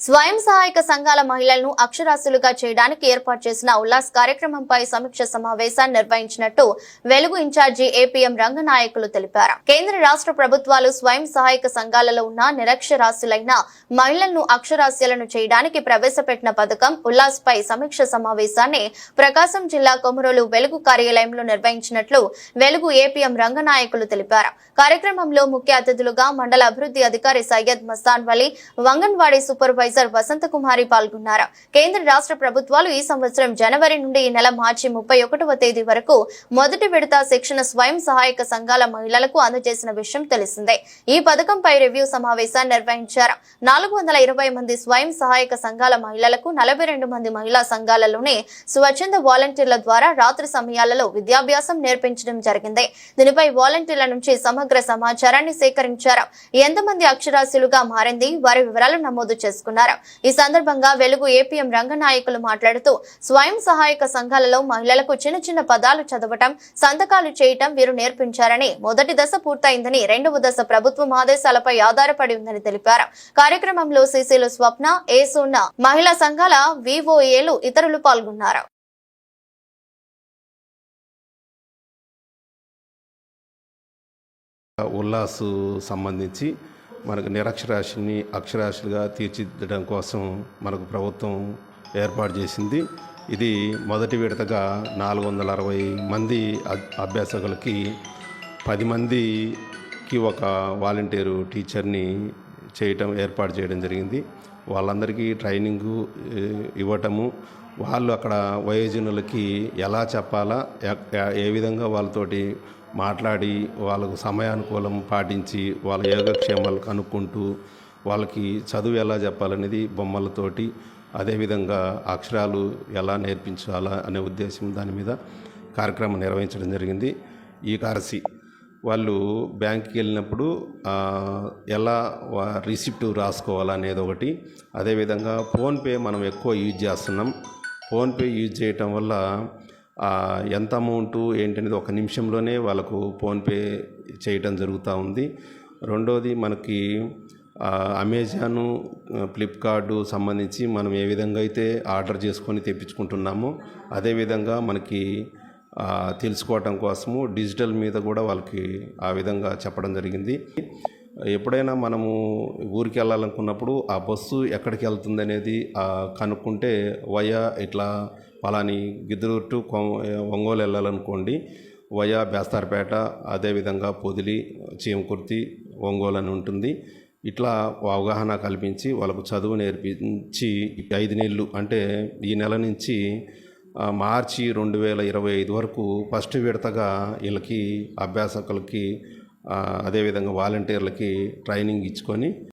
స్వయం సహాయక సంఘాల మహిళలను అక్షరాస్యులుగా చేయడానికి ఏర్పాటు చేసిన ఉల్లాస్ కార్యక్రమంపై సమీక్ష సమావేశాన్ని నిర్వహించినట్టు వెలుగు ఇన్ఛార్జి ఏపీఎం రంగనాయకులు తెలిపారు. కేంద్ర రాష్ట్ర ప్రభుత్వాలు స్వయం సహాయక సంఘాలలో ఉన్న నిరక్షరాస్యులైన మహిళలను అక్షరాస్యులను చేయడానికి ప్రవేశపెట్టిన పథకం ఉల్లాస్ పై సమీక్ష సమావేశాన్ని ప్రకాశం జిల్లా కొమురోలు వెలుగు కార్యాలయంలో నిర్వహించినట్లు వెలుగు ఏపీఎం రంగనాయకులు తెలిపారు. కార్యక్రమంలో ముఖ్య అతిథులుగా మండల అభివృద్ధి అధికారి సయ్యద్ మస్తాన్ వలీ వంగన్వాడీ సూపర్వైజర్ వసంత కుమారి పాల్గొన్నారు. కేంద్ర రాష్ట్ర ప్రభుత్వాలు ఈ సంవత్సరం జనవరి నుండి ఈ నెల మార్చి ముప్పై ఒకటవ తేదీ వరకు మొదటి విడత శిక్షణ స్వయం సహాయక సంఘాల మహిళలకు అందజేసిన విషయం తెలిసిందే. ఈ పథకంపై రివ్యూ సమావేశాన్ని నిర్వహించారు. నాలుగు వందల ఇరవై మంది స్వయం సహాయక సంఘాల మహిళలకు నలభై రెండు మంది మహిళా సంఘాలలోనే స్వచ్ఛంద వాలంటీర్ల ద్వారా రాత్రి సమయాలలో విద్యాభ్యాసం నేర్పించడం జరిగింది. దీనిపై వాలంటీర్ల నుంచి సమగ్ర సమాచారాన్ని సేకరించారు. ఎంతమంది అక్షరాస్యులుగా మారింది? వారి వివరాలు నమోదు చేసుకున్నారు. ఈ సందర్భంగా వెలుగు ఏపీఎం రంగనాయకులు మాట్లాడుతూ స్వయం సహాయక సంఘాలలో మహిళలకు చిన్న చిన్న పదాలు చదవటం సంతకాలు చేయటం వీరు నేర్పించారని మొదటి దశ పూర్తయిందని రెండవ దశ ప్రభుత్వం ఆదేశాలపై ఆధారపడి ఉందని తెలిపారు. కార్యక్రమంలో సీసీలు స్వప్న ఏసున్న మహిళా సంఘాల వివోఏలు ఇతరులు పాల్గొన్నారు. ఉల్లాసు సంబంధించి మనకు నిరక్షరాస్యుని అక్షరాస్యులుగా తీర్చిదిద్దడం కోసం మనకు ప్రభుత్వం ఏర్పాటు చేసింది. ఇది మొదటి విడతగా నాలుగు వందల అరవై మంది అభ్యాసకులకి పది మందికి ఒక వాలంటీరు టీచర్ని చేయటం ఏర్పాటు చేయడం జరిగింది. వాళ్ళందరికీ ట్రైనింగు ఇవ్వటము వాళ్ళు అక్కడ వయోజనులకి ఎలా చెప్పాలా ఏ విధంగా వాళ్ళతోటి మాట్లాడి వాళ్ళకు సమయానుకూలం పాటించి వాళ్ళ యోగక్షేమాలు కనుక్కుంటూ వాళ్ళకి చదువు ఎలా చెప్పాలనేది బొమ్మలతోటి అదేవిధంగా అక్షరాలు ఎలా నేర్పించాలా అనే ఉద్దేశం దాని మీద కార్యక్రమం నిర్వహించడం జరిగింది. ఈ కార్సి వాళ్ళు బ్యాంక్కి వెళ్ళినప్పుడు ఎలా వా- రిసిప్ట్ రాసుకోవాలనేది ఒకటి అదేవిధంగా ఫోన్పే మనం ఎక్కువ యూజ్ చేస్తున్నాం. ఫోన్పే యూజ్ చేయటం వల్ల ఎంత అమౌంట్ ఏంటనేది ఒక నిమిషంలోనే వాళ్ళకు ఫోన్పే చేయటం జరుగుతూ ఉంది. రెండోది మనకి అమెజాను ఫ్లిప్కార్టు సంబంధించి మనం ఏ విధంగా అయితే ఆర్డర్ చేసుకొని తెప్పించుకుంటున్నామో అదేవిధంగా మనకి తెలుసుకోవటం కోసము డిజిటల్ మీద కూడా వాళ్ళకి ఆ విధంగా చెప్పడం జరిగింది. ఎప్పుడైనా మనము ఊరికి వెళ్ళాలనుకున్నప్పుడు ఆ బస్సు ఎక్కడికి వెళ్తుంది అనేది కనుక్కుంటే వయా ఇట్లా పలాని గిద్దరు టు ఒంగోలు వెళ్ళాలనుకోండి వయా బేస్తార్పేట అదేవిధంగా పొదిలి చీమకుర్తి ఒంగోలు అని ఉంటుంది. ఇట్లా అవగాహన కల్పించి వాళ్ళకు చదువు నేర్పించి ఐదు నెలలు అంటే ఈ నెల నుంచి మార్చి రెండు వేల ఇరవై ఐదు వరకు ఫస్ట్ విడతగా వీళ్ళకి అభ్యాసకులకి అదేవిధంగా వాలంటీర్లకి ట్రైనింగ్ ఇచ్చుకొని